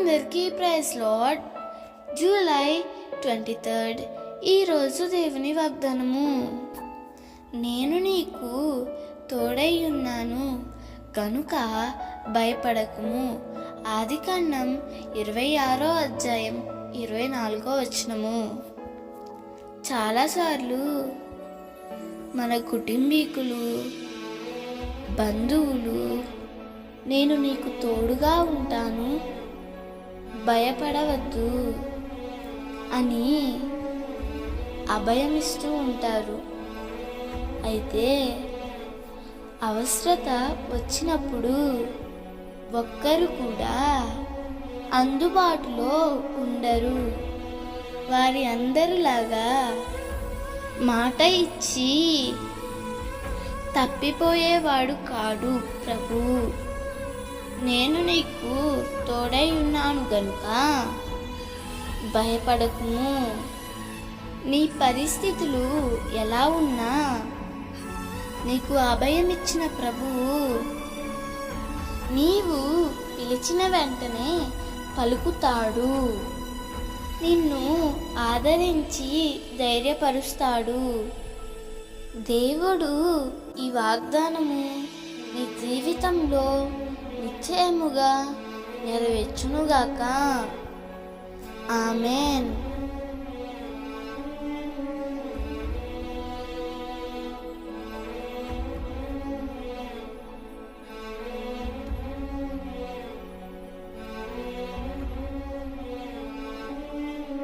అందరికీ praise lord July twenty third ఈరోజు దేవుని వాగ్దానము. నేను నీకు తోడై ఉన్నాను కనుక భయపడకుము. ఆది కన్నం ఇరవై ఆరో అధ్యాయం ఇరవై నాలుగో వచ్చినము చాలాసార్లు మన కుటుంబీకులు బంధువులు నేను నీకు తోడుగా ఉంటాను. భయపడవద్దు అని అభయమిస్తూ ఉంటారు. అయితే అవసరత వచ్చినప్పుడు ఒక్కరు కూడా అందుబాటులో ఉండరు. వారి అందరిలాగా మాట ఇచ్చి తప్పిపోయేవాడు కాడు ప్రభు. నేను నీకు తోడై ఉన్నాను గనుక భయపడకుము. నీ పరిస్థితులు ఎలా ఉన్నా నీకు అభయమిచ్చిన ప్రభువు నీవు పిలిచిన వెంటనే పలుకుతాడు. నిన్ను ఆదరించి ధైర్యపరుస్తాడు. దేవుడు ఈ వాగ్దానము నీ జీవితంలో నిశ్చయముగా నెరవేర్చునుగాక. ఆమెన్.